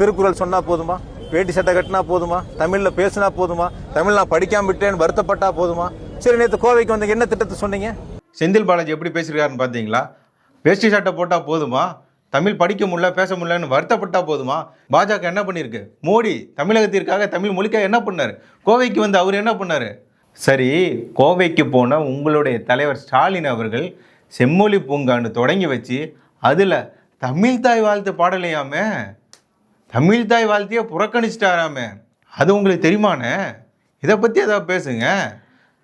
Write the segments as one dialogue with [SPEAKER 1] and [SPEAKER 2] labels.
[SPEAKER 1] திருக்குறள் சொன்னா போதுமா? வேட்டி சட்டை கட்டினா போதுமா? தமிழ்ல பேசினா போதுமா? தமிழ் நான் படிக்காம விட்டேன்னு வருத்தப்பட்டா போதுமா? சரி நேற்று கோவைக்கு வந்த என்ன திட்டத்தை சொன்னீங்க?
[SPEAKER 2] செந்தில் பாலாஜி எப்படி பேசியிருக்காருன்னு பார்த்தீங்களா? வேஷ்டி சட்டை போட்டால் போதுமா? தமிழ் படிக்க முடியல பேச முடியலன்னு வருத்தப்பட்டா போதுமா? பாஜக என்ன பண்ணியிருக்கு? மோடி தமிழகத்திற்காக தமிழ் மொழிக்காக என்ன பண்ணார்? கோவைக்கு வந்து அவர் என்ன பண்ணார்? சரி கோவைக்கு போன உங்களுடைய தலைவர் ஸ்டாலின் அவர்கள் செம்மொழி பூங்கான்னு தொடங்கி வச்சு அதில் தமிழ் தாய் வாழ்த்து பாடலையாமே? தமிழ் தாய் வாழ்த்தையே புறக்கணிச்சிட்டாராமே. அது உங்களுக்கு தெரியுமாண்ணே? இதை பற்றி ஏதாவது பேசுங்க.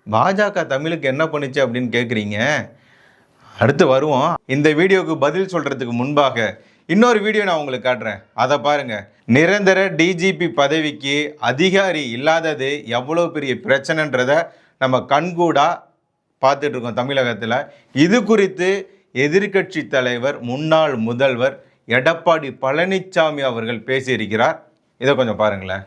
[SPEAKER 2] பாஜக தமிழுக்கு என்ன பண்ணுச்சு அப்படின்னு கேட்குறீங்க அடுத்து வருவோம். இந்த வீடியோவுக்கு பதில் சொல்கிறதுக்கு முன்பாக இன்னொரு வீடியோ நான் உங்களுக்கு காட்டுறேன். அதை பாருங்க. நிரந்தர டிஜிபி பதவிக்கு அதிகாரி இல்லாதது எவ்வளோ பெரிய பிரச்சனைன்றத நம்ம கண்கூடாக பார்த்துட்ருக்கோம் தமிழகத்தில். இது குறித்து எதிர்க்கட்சி தலைவர் முன்னாள் முதல்வர் எடப்பாடி பழனிசாமி அவர்கள் பேசியிருக்கிறார். இதை கொஞ்சம் பாருங்களேன்.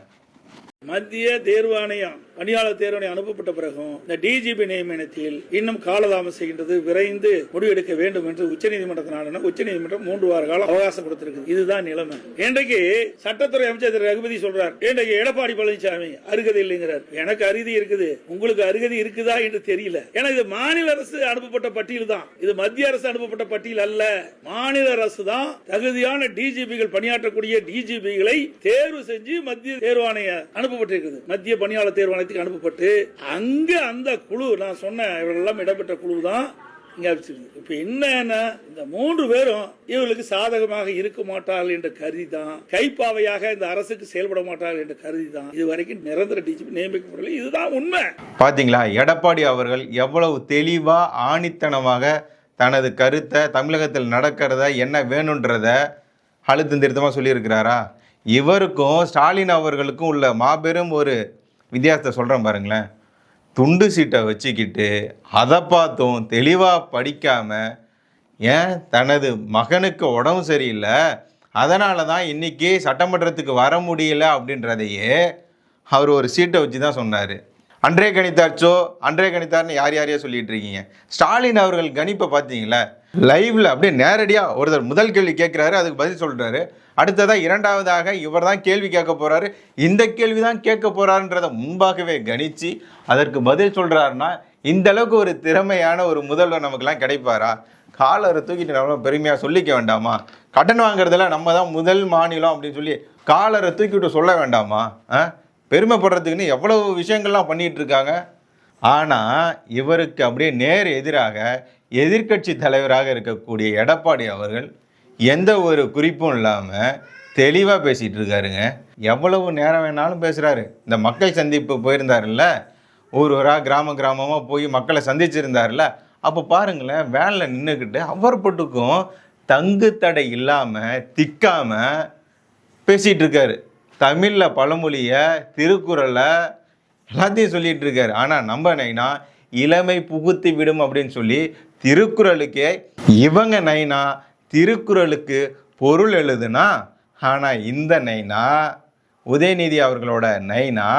[SPEAKER 3] மத்திய தேர்வாணையம் பணியாளர் தேர்வாணையம் அனுப்பப்பட்ட பிறகும் இந்த டிஜிபி நியமனத்தில் இன்னும் காலதாமம் செய்கின்றது விரைந்து முடிவெடுக்க வேண்டும் என்று உச்சநீதிமன்றத்தினால உச்சநீதிமன்றம் மூன்று வார காலம் அவகாசம் கொடுத்திருக்கு இதுதான் நிலைமை. இன்றைக்கு சட்டத்துறை அமைச்சர் திரு. ரகுபதி சொல்றார் இன்றைக்கு எடப்பாடி பழனிசாமி அருகதை இல்லைங்கிறார். எனக்கு அருகதி இருக்குது. உங்களுக்கு அருகதி இருக்குதா என்று தெரியல. ஏன்னா இது மாநில அரசு அனுப்பப்பட்ட பட்டியல் தான். இது மத்திய அரசு அனுப்பப்பட்ட பட்டியல் அல்ல. மாநில அரசு தான் தகுதியான டிஜிபிகள் பணியாற்றக்கூடிய டிஜிபிகளை தேர்வு செஞ்சு மத்திய தேர்வாணைய அனுப்பப்பட்டிருக்குது. மத்திய பணியாளர் இடத்துக்கு அனுப்பப்பட்டு அங்க அந்த குழு நான் சொன்ன இவர்கள் இடம்பெற்ற குழு தான் இங்க அமைச்சிருக்கு இப்ப என்னன்னா இந்த மூன்று பேரும் இவர்களுக்கு சாதகமாக இருக்க மாட்டார்கள் என்று கருதி தான் கைப்பாவையாக இந்த அரசுக்கு செயல்பட மாட்டார்கள் என்று கருதி தான் இதுவரைக்கும் நிரந்தர டிஜிபி நியமிக்கப்படவில்லை. இதுதான் உண்மை.
[SPEAKER 2] பாத்தீங்களா? எடப்பாடி அவர்கள் எவ்வளவு தெளிவா ஆணித்தனமாக தனது கருத்தை தமிழகத்தில் நடக்கிறத என்ன வேணுன்றத அழுத்தம் திருத்தமாக சொல்லியிருக்கிறாரா? இவருக்கும் ஸ்டாலின் அவர்களுக்கும் உள்ள மாபெரும் ஒரு வித்தியாசத்தை சொல்கிறேன் பாருங்களேன். துண்டு சீட்டை வச்சுக்கிட்டு அதை பார்த்தும் தெளிவாக படிக்காமல் ஏன் தனது மகனுக்கு உடம்பு சரியில்லை? அதனால தான் இன்றைக்கி சட்டமன்றத்துக்கு வர முடியல அப்படின்றதையே அவர் ஒரு சீட்டை வச்சு தான் சொன்னார். அன்றே கணித்தாச்சோ? அன்றே கணித்தார்னு யார் யாரையோ சொல்லிட்டு இருக்கீங்க. ஸ்டாலின் அவர்கள் கணிப்பை பார்த்தீங்களா? லைவ்ல அப்படியே நேரடியாக ஒருத்தர் முதல் கேள்வி கேட்குறாரு அதுக்கு பதில் சொல்கிறாரு அடுத்ததாக இரண்டாவதாக இவர் தான் கேள்வி கேட்க போகிறாரு இந்த கேள்வி தான் கேட்க போகிறாருன்றதை முன்பாகவே கணித்து அதற்கு பதில் சொல்கிறாருன்னா இந்த அளவுக்கு ஒரு திறமையான ஒரு முதல்வர் நமக்குலாம் கிடைப்பாரா? காலரை தூக்கிட்டு நம்ம பெருமையாக சொல்லிக்க வேண்டாமா? கடன் வாங்குறதுல நம்ம தான் முதல் மாநிலம் அப்படின்னு சொல்லி காலரை தூக்கிட்டு சொல்ல வேண்டாமா? பெருமைப்படுறதுக்குன்னு எவ்வளவு விஷயங்கள்லாம் பண்ணிகிட்டு இருக்காங்க. ஆனால் இவருக்கு அப்படியே நேர் எதிராக எதிர்க்கட்சி தலைவராக இருக்கக்கூடிய எடப்பாடி அவர்கள் எந்த ஒரு குறிப்பும் இல்லாமல் தெளிவாக பேசிகிட்டு இருக்காருங்க. எவ்வளவு நேரம் வேணாலும் பேசுகிறாரு இந்த மக்கள் சந்திப்பு போயிருந்தாருல்ல? ஊர் ஊராக கிராம கிராமமாக போய் மக்களை சந்திச்சிருந்தாருல்ல? அப்போ பாருங்களேன் வேனில் நின்றுக்கிட்டு அவர் பட்டுக்கும் தங்கு தடை இல்லாமல் திக்காமல் பேசிகிட்டு இருக்காரு. தமிழில் பழமொழியை திருக்குறளை எல்லாத்தையும் சொல்லிகிட்டு இருக்காரு. ஆனால் நம்ம நைனா இளமை புகுத்தி விடும் அப்படின்னு சொல்லி திருக்குறளுக்கே இவங்க நைனா திருக்குறளுக்கு பொருள் எழுதுனா ஆனால் இந்த நைனா உதயநிதி அவர்களோட நைனா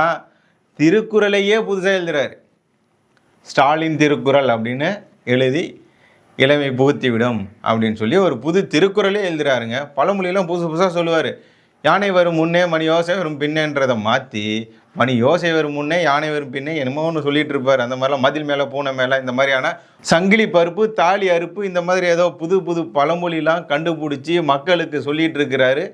[SPEAKER 2] திருக்குறளையே புதுசாக எழுதுறாரு. ஸ்டாலின் திருக்குறள் அப்படின்னு எழுதி இளமை புகுத்திவிடும் அப்படின்னு சொல்லி ஒரு புது திருக்குறளே எழுதுறாருங்க. பழமொழியெல்லாம் புதுசு புதுசாக சொல்லுவார். யானை வரும் முன்னே மணி யோசை வரும் பின்னேன்றதை மாற்றி மணி யோசை வரும் முன்னே யானை வரும் பின்னே என்னமோ ஒன்று சொல்லிட்டு இருப்பார். அந்த மாதிரிலாம் மதில் மேலே பூனை மேலே இந்த மாதிரியான சங்கிலி பருப்பு தாலி அறுப்பு இந்த மாதிரி ஏதோ புது புது பழமொழிலாம் கண்டுபிடிச்சி மக்களுக்கு சொல்லிகிட்டு இருக்கிறாரு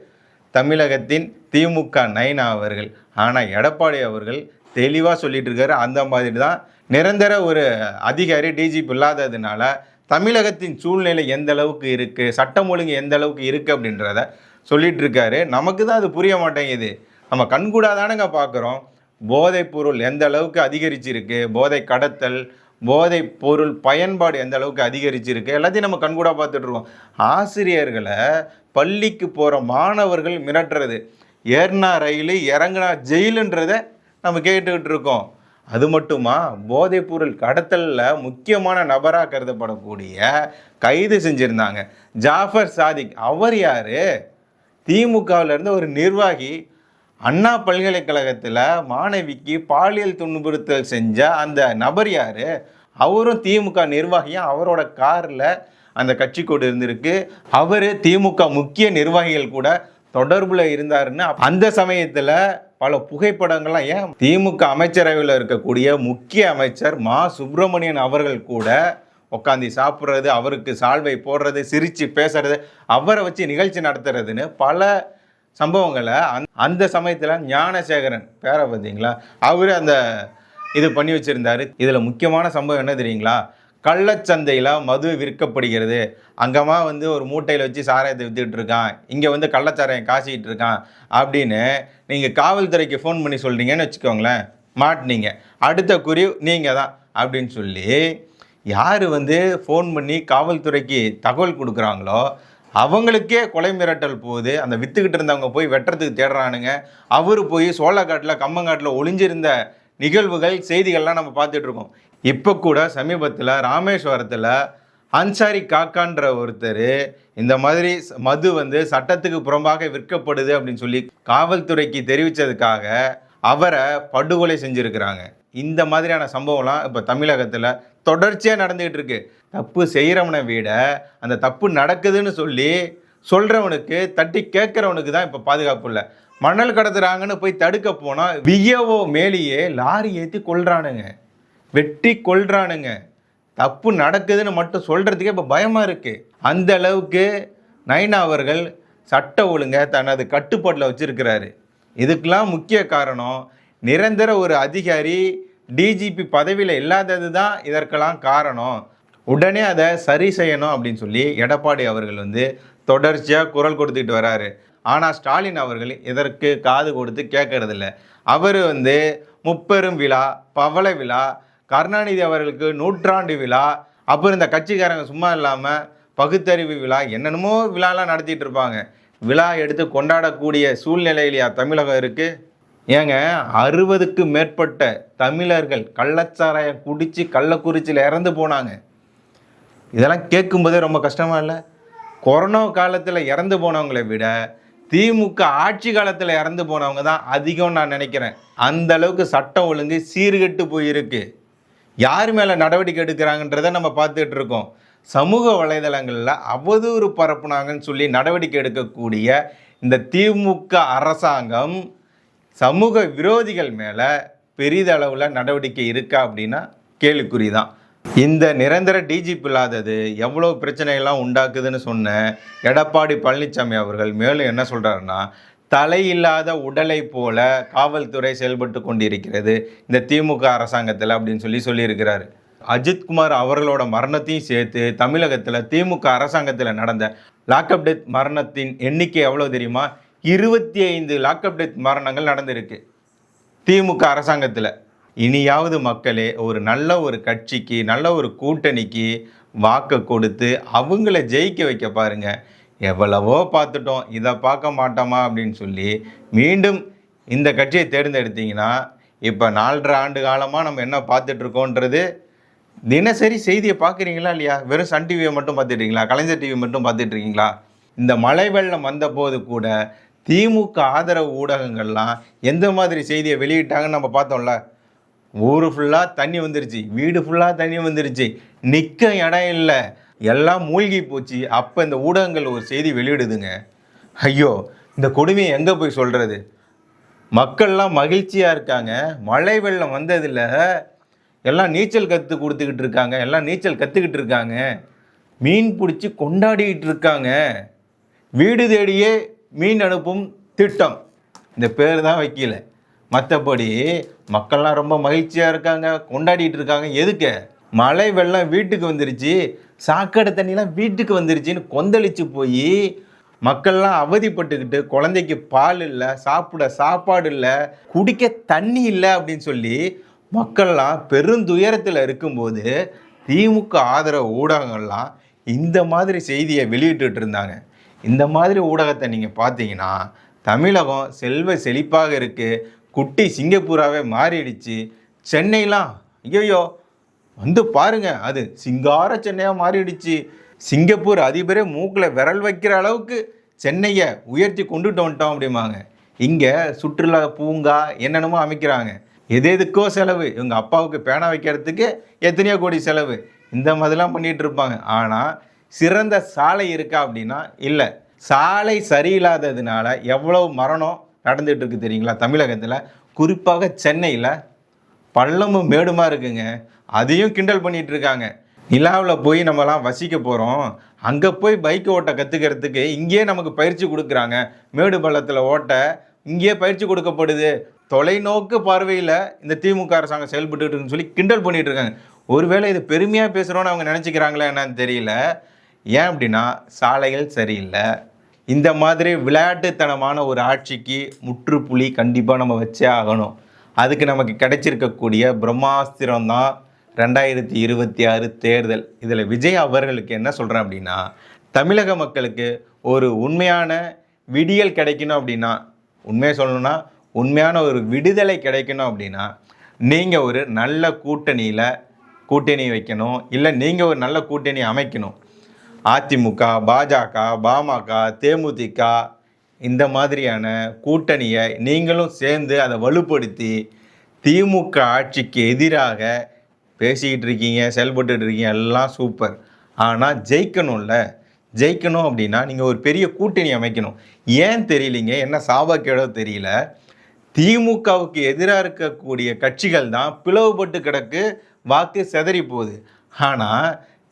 [SPEAKER 2] தமிழகத்தின் திமுக நைனா அவர்கள். ஆனால் எடப்பாடி அவர்கள் தெளிவாக சொல்லிட்டு இருக்காரு. அந்த மாதிரி தான் நிரந்தர ஒரு அதிகாரி டிஜிபி இல்லாததுனால தமிழகத்தின் சூழ்நிலை எந்த அளவுக்கு இருக்குது சட்டம் ஒழுங்கு எந்த அளவுக்கு இருக்குது அப்படின்றத சொல்லிட்டு இருக்காரு நமக்கு தான் அது புரிய மாட்டேங்குது. நம்ம கண்கூடாதானங்க பார்க்குறோம் போதைப் பொருள் எந்த அளவுக்கு அதிகரிச்சிருக்கு? போதை கடத்தல் போதை பொருள் பயன்பாடு எந்த அளவுக்கு அதிகரிச்சிருக்கு? எல்லாத்தையும் நம்ம கண்கூடாக பார்த்துட்ருக்கோம் ஆசிரியர்களை பள்ளிக்கு போகிற மாணவர்கள் மிரட்டுறது. ஏறினா ரயில் இறங்குனா ஜெயிலுன்றதை நம்ம கேட்டுக்கிட்டு இருக்கோம் அது மட்டுமா? போதைப் பொருள் கடத்தலில் முக்கியமான நபராக கருதப்படக்கூடிய கைது செஞ்சுருந்தாங்க. ஜாஃபர் சாதிக் அவர் யார்? திமுகவிலேருந்து ஒரு நிர்வாகி அண்ணா பல்கலைக்கழகத்தில் மாணவிக்கு பாலியல் துன்புறுத்தல் செஞ்ச அந்த நபர் யார்? அவரும் திமுக நிர்வாகியும் அவரோட காரில் அந்த கட்சி கூட இருந்திருக்கு. அவர் திமுக முக்கிய நிர்வாகிகள் கூட தொடர்பில் இருந்தாருன்னு அந்த சமயத்தில் பல புகைப்படங்கள்லாம் ஏன் திமுக அமைச்சரவையில் இருக்கக்கூடிய முக்கிய அமைச்சர் மா. சுப்பிரமணியன் அவர்கள் கூட உட்காந்து சாப்பிட்றது அவருக்கு சால்வை போடுறது சிரித்து பேசுறது அவரை வச்சு நிகழ்ச்சி நடத்துறதுன்னு பல சம்பவங்களை அந் அந்த சமயத்தில் ஞானசேகரன் பேரை பார்த்தீங்களா? அவர் அந்த இது பண்ணி வச்சுருந்தார். இதில் முக்கியமான சம்பவம் என்ன தெரியுங்களா? கள்ளச்சந்தையில் மது விற்கப்படுகிறது. அங்கமாக வந்து ஒரு மூட்டையில் வச்சு சாராயத்தை வித்துக்கிட்டு இருக்கான். இங்கே வந்து கள்ளச்சாராயம் காசிக்கிட்டு இருக்கான் அப்படின்னு நீங்கள் காவல்துறைக்கு ஃபோன் பண்ணி சொல்கிறீங்கன்னு வச்சுக்கோங்களேன். மாட்டினீங்க. அடுத்த குறி நீங்கள் தான் அப்படின்னு சொல்லி யார் வந்து ஃபோன் பண்ணி காவல்துறைக்கு தகவல் கொடுக்குறாங்களோ அவங்களுக்கே கொலை மிரட்டல் போகுது. அந்த வித்துக்கிட்டு இருந்தவங்க போய் வெட்டுறதுக்கு தேடுறானுங்க. அவர் போய் சோழக்காட்டில் கம்மங்காட்டில் ஒளிஞ்சிருந்த நிகழ்வுகள் செய்திகள்லாம் நம்ம பார்த்துட்டு இருக்கோம். இப்போ கூட சமீபத்தில் ராமேஸ்வரத்தில் அன்சாரி காக்கான்ற ஒருத்தர் இந்த மாதிரி மது வந்து சட்டத்துக்கு புறம்பாக விற்கப்படுது அப்படின்னு சொல்லி காவல்துறைக்கு தெரிவித்ததுக்காக அவரை படுகொலை செஞ்சுருக்கிறாங்க. இந்த மாதிரியான சம்பவம்லாம் இப்போ தமிழகத்தில் தொடர்ச்சியாக நடந்துக்கிட்டு இருக்கு. தப்பு செய்கிறவனை விட அந்த தப்பு நடக்குதுன்னு சொல்லி சொல்கிறவனுக்கு தட்டி கேட்குறவனுக்கு தான் இப்போ பாதுகாப்பு இல்லை. மணல் கடத்துறாங்கன்னு போய் தடுக்க போனால் விஏஓ மேலேயே லாரி ஏற்றி கொள்றானுங்க வெட்டி கொள்றானுங்க தப்பு நடக்குதுன்னு மட்டும் சொல்கிறதுக்கே இப்போ பயமாக இருக்குது அந்த அளவுக்கு நைனா அவர்கள் சட்ட ஒழுங்கை தனது கட்டுப்பாட்டில் வச்சிருக்கிறாரு. இதுக்கெல்லாம் முக்கிய காரணம் நிரந்தர ஒரு அதிகாரி டிஜிபி பதவியில் இல்லாதது தான் இதற்கெல்லாம் காரணம். உடனே அதை சரி செய்யணும் அப்படின்னு சொல்லி எடப்பாடி அவர்கள் வந்து தொடர்ச்சியாக குரல் கொடுத்துட்டு வராரு. ஆனால் ஸ்டாலின் அவர்கள் இதற்கு காது கொடுத்து கேட்கறதில்ல. அவர் வந்து முப்பெரும் விழா பவள விழா கருணாநிதி அவர்களுக்கு நூற்றாண்டு விழா அப்புறம் இந்த கட்சிக்காரங்க சும்மா இல்லாமல் பகுத்தறிவு விழா என்னென்னமோ விழாலாம் நடத்திட்டு இருப்பாங்க. விழா எடுத்து கொண்டாடக்கூடிய சூழ்நிலையிலையா தமிழகம் இருக்குது ஏங்க அறுபதுக்கு மேற்பட்ட தமிழர்கள் கள்ளச்சாராயம் குடித்து கள்ளக்குறிச்சியில் இறந்து போனாங்க. இதெல்லாம் கேட்கும்போதே ரொம்ப கஷ்டமாக இல்லை? கொரோனா காலத்தில் இறந்து போனவங்களை விட திமுக ஆட்சி காலத்தில் இறந்து போனவங்க தான் அதிகம் நான் நினைக்கிறேன். அந்த அளவுக்கு சட்டம் ஒழுங்கு சீர்கெட்டு போயிருக்கு. யார் மேலே நடவடிக்கை எடுக்கிறாங்கன்றதை நம்ம பார்த்துட்டு இருக்கோம். சமூக வலைதளங்களில் அவதூறு பரப்புனாங்கன்னு சொல்லி நடவடிக்கை எடுக்கக்கூடிய இந்த திமுக அரசாங்கம் சமூக விரோதிகள் மேலே பெரிதளவில் நடவடிக்கை இருக்கா அப்படின்னா கேள்விக்குறி தான் இந்த நிரந்தர டிஜிபி இல்லாதது எவ்வளோ பிரச்சனைகள்லாம் உண்டாக்குதுன்னு சொன்ன எடப்பாடி பழனிசாமி அவர்கள் மேலும் என்ன சொல்கிறாருன்னா தலையில்லாத உடலை போல காவல்துறை செயல்பட்டு கொண்டிருக்கிறது இந்த திமுக அரசாங்கத்தில் அப்படின்னு சொல்லி சொல்லியிருக்கிறாரு. அஜித்குமார் அவர்களோட மரணத்தையும் சேர்த்து தமிழகத்தில் திமுக அரசாங்கத்தில் நடந்த லாக்அப் டெத் மரணத்தின் எண்ணிக்கை எவ்வளோ தெரியுமா? இருபத்தி ஐந்து லாக்அப் டெத் மரணங்கள் நடந்திருக்கு. திமுக அரசாங்கத்தில். இனியாவது மக்களே ஒரு நல்ல ஒரு கட்சிக்கு நல்ல ஒரு கூட்டணிக்கு வாக்கை கொடுத்து அவங்கள ஜெயிக்க வைக்க பாருங்கள் எவ்வளவோ பார்த்துட்டோம் இதை பார்க்க மாட்டோமா அப்படின்னு சொல்லி மீண்டும் இந்த கட்சியை தேர்ந்தெடுத்தீங்கன்னா இப்போ நாலரை ஆண்டு காலமாக நம்ம என்ன பார்த்துட்ருக்கோன்றது தினசரி செய்தியை பார்க்குறீங்களா இல்லையா? வெறும் சன் டிவியை மட்டும் பார்த்துட்ருக்கீங்களா கலைஞர் டிவி மட்டும் பார்த்துட்ருக்கீங்களா இந்த மழை வெள்ளம் வந்தபோது கூட திமுக ஆதரவு ஊடகங்கள்லாம் எந்த மாதிரி செய்தியை வெளியிட்டாங்கன்னு நம்ம பார்த்தோம்ல ஊர் ஃபுல்லாக தண்ணி வந்துருச்சு வீடு ஃபுல்லாக தண்ணி வந்துருச்சு நிற்க இடம் இல்லை எல்லாம் மூழ்கி போச்சு. அப்போ இந்த ஊடகங்கள் ஒரு செய்தி வெளியிடுதுங்க. ஐயோ இந்த கொடுமையை எங்கே போய் சொல்கிறது மக்கள்லாம் மகிழ்ச்சியாக இருக்காங்க. மழை வெள்ளம் வந்ததில் எல்லாம் நீச்சல் கற்று கொடுத்துக்கிட்டு இருக்காங்க எல்லாம் நீச்சல் கற்றுக்கிட்டு இருக்காங்க. மீன் பிடிச்சி கொண்டாடிக்கிட்டு இருக்காங்க. வீடு தேடியே மீன் அனுப்பும் திட்டம். இந்த பேர் தான் வைக்கல. மற்றபடி மக்கள்லாம் ரொம்ப மகிழ்ச்சியாக இருக்காங்க கொண்டாடிட்டு இருக்காங்க. எதுக்கு? மழை வெள்ளம் வீட்டுக்கு வந்துருச்சு. சாக்கடை தண்ணிலாம் வீட்டுக்கு வந்துருச்சுன்னு கொந்தளிச்சு போய் மக்கள்லாம் அவதிப்பட்டுக்கிட்டு குழந்தைக்கு பால் இல்லை சாப்பிட சாப்பாடு இல்லை குடிக்க தண்ணி இல்லை அப்படின்னு சொல்லி மக்கள்லாம் பெருந்துயரத்தில் இருக்கும்போது திமுக ஆதரவு ஊடகங்கள்லாம் இந்த மாதிரி செய்தியை வெளியிட்டுட்டு இருந்தாங்க. இந்த மாதிரி ஊடகத்தை நீங்கள் பார்த்தீங்கன்னா தமிழகம் செல்வ செழிப்பாக இருக்குது குட்டி சிங்கப்பூராகவே மாறிடுச்சு. சென்னைலாம் ஐயோ வந்து பாருங்க அது சிங்கார சென்னையாக மாறிடுச்சு. சிங்கப்பூர் அதிபரே மூக்கில் விரல் வைக்கிற அளவுக்கு சென்னையை உயர்த்தி கொண்டுட்டு வந்துட்டோம் அப்படிம்பாங்க. இங்கே சுற்றுலா பூங்கா என்னென்னமோ அமைக்கிறாங்க. எது எதுக்கோ செலவு. இவங்க அப்பாவுக்கு பேனா வைக்கிறதுக்கு எத்தனையோ கோடி செலவு. இந்த மாதிரிலாம் பண்ணிகிட்டு இருப்பாங்க. ஆனால் சிறந்த சாலை இருக்கா அப்படின்னா இல்லை. சாலை சரியில்லாததுனால எவ்வளவு மரணம் நடந்துட்டு இருக்கு தெரியுங்களா? தமிழகத்தில். குறிப்பாக சென்னையில். பள்ளமும் மேடுமா இருக்குங்க. அதையும் கிண்டல் பண்ணிட்டு இருக்காங்க. நிலாவில் போய் நம்மலாம் வசிக்க போகிறோம் அங்கே போய் பைக் ஓட்ட கற்றுக்கிறதுக்கு இங்கேயே நமக்கு பயிற்சி கொடுக்குறாங்க. மேடு பள்ளத்தில் ஓட்ட இங்கேயே பயிற்சி கொடுக்கப்படுது. தொலைநோக்கு பார்வையில் இந்த திமுக அரசாங்கம் செயல்பட்டு இருக்குன்னு சொல்லி கிண்டல் பண்ணிட்டு இருக்காங்க. ஒருவேளை இது பெருமையாக பேசுகிறோன்னு அவங்க நினச்சிக்கிறாங்களா என்னன்னு தெரியல. ஏன் அப்படின்னா சாலைகள் சரியில்லை. இந்த மாதிரி விளையாட்டுத்தனமான ஒரு ஆட்சிக்கு முற்றுப்புள்ளி கண்டிப்பாக நம்ம வச்சே ஆகணும். அதுக்கு நமக்கு கிடைச்சிருக்கக்கூடிய பிரம்மாஸ்திரம் தான் ரெண்டாயிரத்தி இருபத்தி ஆறு தேர்தல். இதில் விஜய் அவர்களுக்கு என்ன சொல்கிறேன் அப்படின்னா தமிழக மக்களுக்கு ஒரு உண்மையான விடியல் கிடைக்கணும் அப்படின்னா உண்மையை சொல்லணும்னா உண்மையான ஒரு விடுதலை கிடைக்கணும் அப்படின்னா நீங்கள் ஒரு நல்ல கூட்டணியில் கூட்டணி வைக்கணும். இல்லை நீங்கள் ஒரு நல்ல கூட்டணி அமைக்கணும். அதிமுக பாஜக பாமக தேமுதிக இந்த மாதிரியான கூட்டணியை நீங்களும் சேர்ந்து அதை வலுப்படுத்தி திமுக ஆட்சிக்கு எதிராக பேசிக்கிட்டு இருக்கீங்க செயல்பட்டு இருக்கீங்க எல்லாம் சூப்பர் ஆனால் ஜெயிக்கணும்ல. ஜெயிக்கணும் அப்படின்னா நீங்கள் ஒரு பெரிய கூட்டணி அமைக்கணும். ஏன் தெரியலீங்க? என்ன சாபக்கேடோ தெரியல. திமுகவுக்கு எதிராக இருக்கக்கூடிய கட்சிகள் தான் பிளவுபட்டு கிடக்கு வாக்கு செதறி போகுது. ஆனால்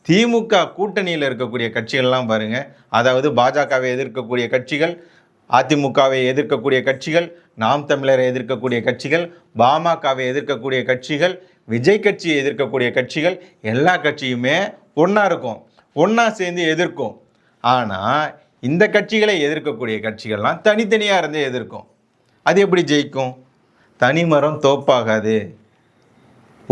[SPEAKER 2] திமுக கூட்டணியில் இருக்கக்கூடிய கட்சிகள்லாம் பாருங்கள் அதாவது பாஜகவை எதிர்க்கக்கூடிய கட்சிகள் அதிமுகவை எதிர்க்கக்கூடிய கட்சிகள் நாம் தமிழரை எதிர்க்கக்கூடிய கட்சிகள் பாமகவை எதிர்க்கக்கூடிய கட்சிகள் விஜய் கட்சியை எதிர்க்கக்கூடிய கட்சிகள் எல்லா கட்சியுமே ஒன்றா இருக்கும். ஒன்றா சேர்ந்து எதிர்க்கும். ஆனால் இந்த கட்சிகளை எதிர்க்கக்கூடிய கட்சிகள்லாம் தனித்தனியாக இருந்து எதிர்க்கும். அது எப்படி ஜெயிக்கும்? தனிமரம் தோப்பாகாது.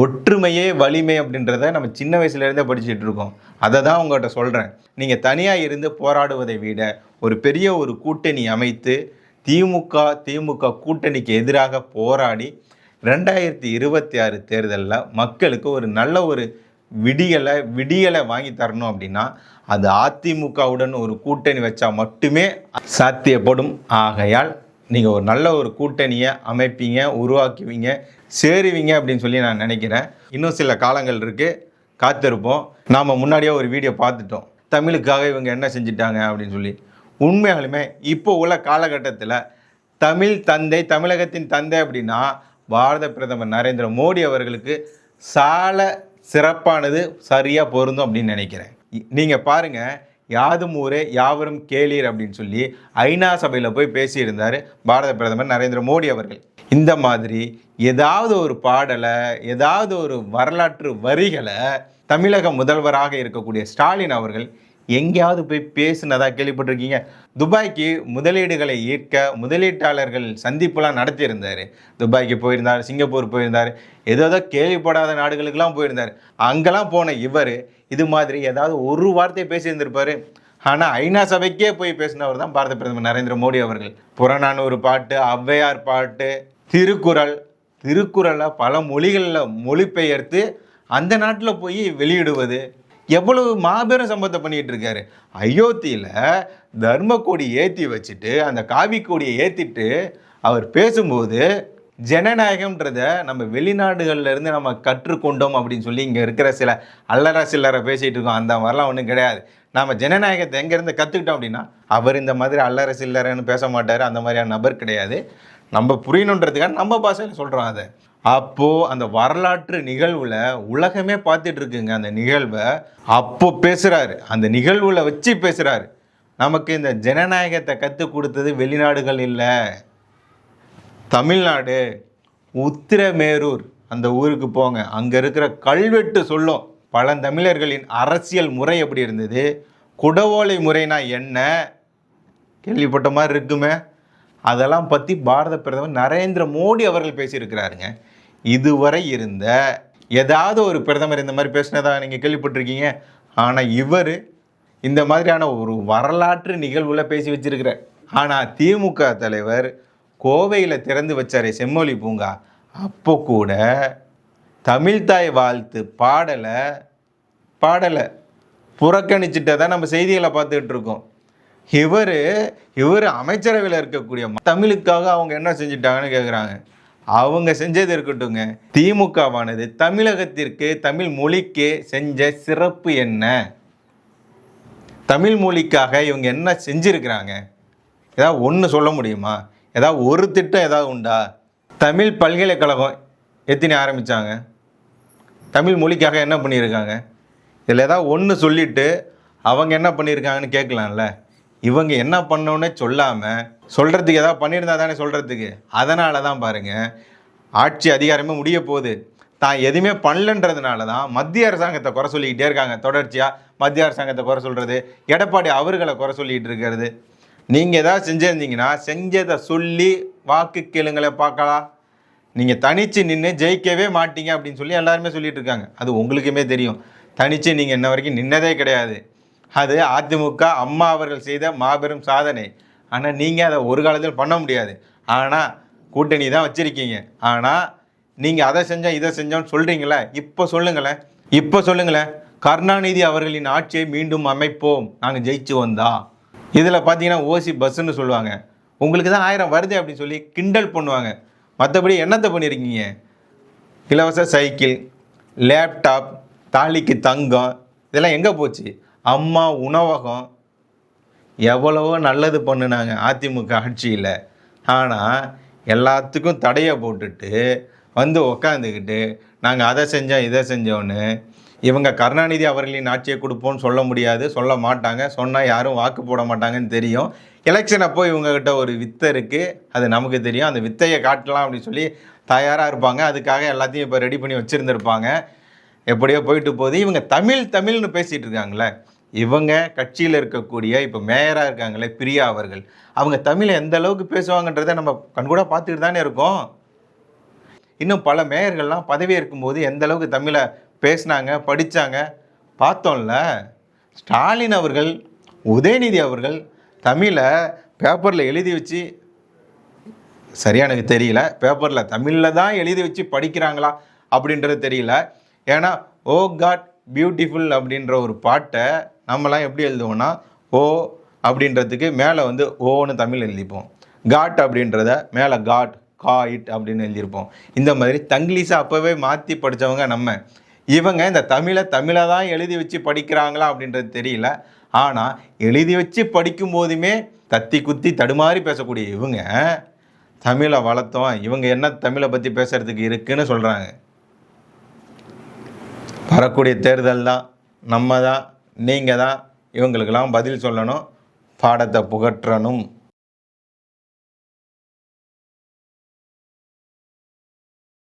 [SPEAKER 2] ஒற்றுமையே வலிமை அப்படின்றத நம்ம சின்ன வயசுலேருந்தே படிச்சுட்டு இருக்கோம். அதை தான் உங்கள்கிட்ட சொல்கிறேன் நீங்கள் தனியாக இருந்து போராடுவதை விட ஒரு பெரிய ஒரு கூட்டணி அமைத்து திமுக திமுக கூட்டணிக்கு எதிராக போராடி ரெண்டாயிரத்தி இருபத்தி ஆறு தேர்தலில் மக்களுக்கு ஒரு நல்ல ஒரு விடியலை விடியலை வாங்கி தரணும் அப்படின்னா அது அதிமுகவுடன் ஒரு கூட்டணி வச்சா மட்டுமே சாத்தியப்படும். ஆகையால் நீங்கள் ஒரு நல்ல ஒரு கூட்டணியை அமைப்பீங்க உருவாக்குவீங்க சேருவீங்க அப்படின்னு சொல்லி நான் நினைக்கிறேன். இன்னும் சில காலங்கள் இருக்குது காத்திருப்போம். நாம் முன்னாடியே ஒரு வீடியோ பார்த்துட்டோம். தமிழுக்காக இவங்க என்ன செஞ்சிட்டாங்க அப்படின்னு சொல்லி. உண்மையாலுமே இப்போ உள்ள காலகட்டத்தில் தமிழ் தந்தை தமிழகத்தின் தந்தை அப்படின்னா பாரத பிரதமர் நரேந்திர மோடி அவர்களுக்கு சால சிறப்பானது சரியாக பொருந்தும் அப்படின்னு நினைக்கிறேன். நீங்கள் பாருங்கள் யாதும் ஊரே யாவரும் கேளீர் அப்படின்னு சொல்லி ஐநா சபையில் போய் பேசியிருந்தார் பாரத பிரதமர் நரேந்திர மோடி அவர்கள். இந்த மாதிரி ஏதாவது ஒரு பாடலை ஏதாவது ஒரு வரலாற்று வரிகளை தமிழக முதல்வராக இருக்கக்கூடிய ஸ்டாலின் அவர்கள் எங்கேயாவது போய் பேசுனதா கேள்விப்பட்டிருக்கீங்க? துபாய்க்கு முதலீடுகளை ஈர்க்க முதலீட்டாளர்கள் சந்திப்புலாம் நடத்தியிருந்தார். துபாய்க்கு போயிருந்தார் சிங்கப்பூர் போயிருந்தார் ஏதோ கேள்விப்படாத நாடுகளுக்கெல்லாம் போயிருந்தார். அங்கெல்லாம் போன இவர் இது மாதிரி ஏதாவது ஒரு வார்த்தையை பேசியிருந்திருப்பாரு. ஆனால் ஐநா சபைக்கே போய் பேசினவர் தான் பாரத பிரதமர் நரேந்திர மோடி அவர்கள். புறநானூறு பாட்டு ஔவையார் பாட்டு திருக்குறள். திருக்குறளை பல மொழிகளில் மொழிபெயர்த்து அந்த நாட்டில் போய் வெளியிடுவது. எவ்வளவு மாபெரும் சம்பவத்தை பண்ணிட்டு இருக்காரு அயோத்தியில் தர்ம கொடி ஏற்றி வச்சுட்டு அந்த காவி கொடியை ஏற்றிட்டு அவர் பேசும்போது ஜனநாயகம்ன்றத நம்ம வெளிநாடுகள்லேருந்து நம்ம கற்றுக்கொண்டோம் அப்படின்னு சொல்லி இங்கே இருக்கிற சில அல்லற சில்லற பேசிகிட்டு இருக்கோம். அந்த மாதிரிலாம் ஒன்றும் கிடையாது. நம்ம ஜனநாயகத்தை எங்கேருந்து கற்றுக்கிட்டோம் அப்படின்னா அவர் இந்த மாதிரி அல்லற சில்லறன்னு பேச மாட்டார். அந்த மாதிரியான நபர் கிடையாது. நம்ம புரியணுன்றதுக்காக நம்ம பாஷையில் சொல்கிறோம் அதை. அப்போது அந்த வரலாற்று நிகழ்வில் உலகமே பார்த்துட்டு இருக்குங்க அந்த நிகழ்வை. அப்போ பேசுகிறாரு அந்த நிகழ்வில் வச்சு பேசுகிறாரு நமக்கு இந்த ஜனநாயகத்தை கற்றுக் கொடுத்தது வெளிநாடுகள் இல்லை. தமிழ்நாடு உத்திரமேரூர் அந்த ஊருக்கு போங்க. அங்கே இருக்கிற கல்வெட்டு சொல்லும். பழந்தமிழர்களின் அரசியல் முறை எப்படி இருந்தது? குடவோலை முறைனா என்ன? கேள்விப்பட்ட மாதிரி இருக்குமே. அதெல்லாம் பற்றி பாரத பிரதமர் நரேந்திர மோடி அவர்கள் பேசியிருக்கிறாருங்க. இதுவரை இருந்த ஏதாவது ஒரு பிரதமர் இந்த மாதிரி பேசினதா நீங்கள் கேள்விப்பட்டிருக்கீங்க? ஆனால் இவர் இந்த மாதிரியான ஒரு வரலாற்று நிகழ்வில் பேசி வச்சிருக்கிறார். ஆனால் திமுக தலைவர் கோவையில் திறந்து வச்சாரே செம்மொழி பூங்கா. அப்போ கூட தமிழ்தாய் வாழ்த்து பாடலை பாடலை. புறக்கணிச்சுட்டு தான் நம்ம செய்திகளை பார்த்துக்கிட்டு இருக்கோம். இவர் இவர் அமைச்சரவையில் இருக்கக்கூடிய தமிழுக்காக அவங்க என்ன செஞ்சிட்டாங்கன்னு கேட்குறாங்க அவங்க செஞ்சது இருக்கட்டுங்க திமுகவானது தமிழகத்திற்கு தமிழ் மொழிக்கு செஞ்ச சிறப்பு என்ன? தமிழ் மொழிக்காக இவங்க என்ன செஞ்சுருக்கிறாங்க? ஏதாவது ஒன்று சொல்ல முடியுமா? ஏதாவது ஒரு திட்டம் ஏதாவது உண்டா? தமிழ் பல்கலைக்கழகம் எத்தினி ஆரம்பித்தாங்க தமிழ் மொழிக்காக என்ன பண்ணியிருக்காங்க? இதில் ஏதாவது ஒன்று சொல்லிவிட்டு அவங்க என்ன பண்ணியிருக்காங்கன்னு கேட்கலாம்ல. இவங்க என்ன பண்ணோன்னே சொல்லாமல் சொல்கிறதுக்கு ஏதாவது பண்ணியிருந்தா தானே சொல்கிறதுக்கு அதனால தான் பாருங்கள் ஆட்சி அதிகாரமே முடிய போகுது. தான் எதுவுமே பண்ணலன்றதுனால தான் மத்திய அரசாங்கத்தை குறை சொல்லிக்கிட்டே இருக்காங்க. தொடர்ச்சியாக மத்திய அரசாங்கத்தை குறை சொல்கிறது எடப்பாடி அவர்களை குறை சொல்லிகிட்டு இருக்கிறது. நீங்கள் ஏதாவது செஞ்சுருந்தீங்கன்னா செஞ்சதை சொல்லி வாக்கு கேளுங்களை பார்க்கலாம். நீங்கள் தனித்து நின்று ஜெயிக்கவே மாட்டீங்க அப்படின்னு சொல்லி எல்லாருமே சொல்லிட்டு இருக்காங்க. அது உங்களுக்குமே தெரியும். தனித்து நீங்கள் இன்ன வரைக்கும் நின்னதே கிடையாது. அது அதிமுக அம்மா அவர்கள் செய்த மாபெரும் சாதனை. ஆனால் நீங்கள் அதை ஒரு காலத்தில் பண்ண முடியாது. ஆனால் கூட்டணி தான் வச்சுருக்கீங்க. ஆனால் நீங்கள் அதை செஞ்சோம் இதை செஞ்சோம்னு சொல்கிறீங்களே இப்போ சொல்லுங்களேன். இப்போ சொல்லுங்களேன். கருணாநிதி அவர்களின் ஆட்சியை மீண்டும் அமைப்போம். நாங்கள் ஜெயிச்சு வந்தா. இதில் பார்த்தீங்கன்னா ஓசி பஸ்ஸுன்னு சொல்லுவாங்க. உங்களுக்கு தான் ஆயிரம் வருது அப்படின்னு சொல்லி கிண்டல் பண்ணுவாங்க. மற்றபடி என்னத்தை பண்ணியிருக்கீங்க? இலவச சைக்கிள் லேப்டாப் தாலிக்கு தங்கம் இதெல்லாம் எங்கே போச்சு? அம்மா உணவகம். எவ்வளவோ நல்லது பண்ணுனாங்க அதிமுக ஆட்சியில். ஆனால் எல்லாத்துக்கும் தடையை போட்டுட்டு வந்து உக்காந்துக்கிட்டு நாங்கள் அதை செஞ்சோம் இதை செஞ்சோன்னு இவங்க கருணாநிதி அவர்களின் ஆட்சியை கொடுப்போம்னு சொல்ல முடியாது சொல்ல மாட்டாங்க. சொன்னால் யாரும் வாக்கு போட மாட்டாங்கன்னு தெரியும். எலெக்ஷன் அப்போ இவங்ககிட்ட ஒரு வித்தை இருக்குது அது நமக்கு தெரியும். அந்த வித்தையை காட்டலாம் அப்படின்னு சொல்லி தயாராக இருப்பாங்க. அதுக்காக எல்லாத்தையும் இப்போ ரெடி பண்ணி வச்சுருந்துருப்பாங்க. எப்படியோ போயிட்டு போகுது. இவங்க தமிழ் தமிழ்னு பேசிகிட்டு இருக்காங்களே இவங்க கட்சியில் இருக்கக்கூடிய இப்போ மேயராக இருக்காங்களே பிரியா அவர்கள். அவங்க தமிழை எந்த அளவுக்கு பேசுவாங்கன்றதை நம்ம கண்கூட பார்த்துட்டு தானே இருக்கோம். இன்னும் பல மேயர்கள்லாம் பதவி இருக்கும்போது எந்த அளவுக்கு தமிழை பேசினாங்க படித்தாங்க பார்த்தோம்ல ஸ்டாலின் அவர்கள் உதயநிதி அவர்கள் தமிழை பேப்பரில் எழுதி வச்சு சரியாக எனக்கு தெரியல பேப்பரில் தமிழில் தான் எழுதி வச்சு படிக்கிறாங்களா அப்படின்றது தெரியல. ஏன்னா ஓ காட் பியூட்டிஃபுல் அப்படின்ற ஒரு பாட்டை நம்மலாம் எப்படி எழுதுவோம்னா ஓ அப்படின்றதுக்கு மேலே வந்து ஓன்னு தமிழ் எழுதிப்போம். காட் அப்படின்றத மேலே காட் கா இட் அப்படின்னு எழுதியிருப்போம். இந்த மாதிரி தங்கிலீஷை அப்போவே மாற்றி படித்தவங்க நம்ம. இவங்க இந்த தமிழை தமிழை தான் எழுதி வச்சு படிக்கிறாங்களா அப்படின்றது தெரியல. ஆனால் எழுதி வச்சு படிக்கும் போதுமே தத்தி குத்தி தடுமாறி பேசக்கூடிய இவங்க தமிழை வளர்த்தோம் இவங்க என்ன தமிழை பற்றி பேசுகிறதுக்கு இருக்குன்னு சொல்கிறாங்க வரக்கூடிய தேர்தல் தான் நம்ம தான் நீங்கள் தான் இவங்களுக்கெல்லாம் பதில் சொல்லணும் பாடத்தை புகற்றணும்.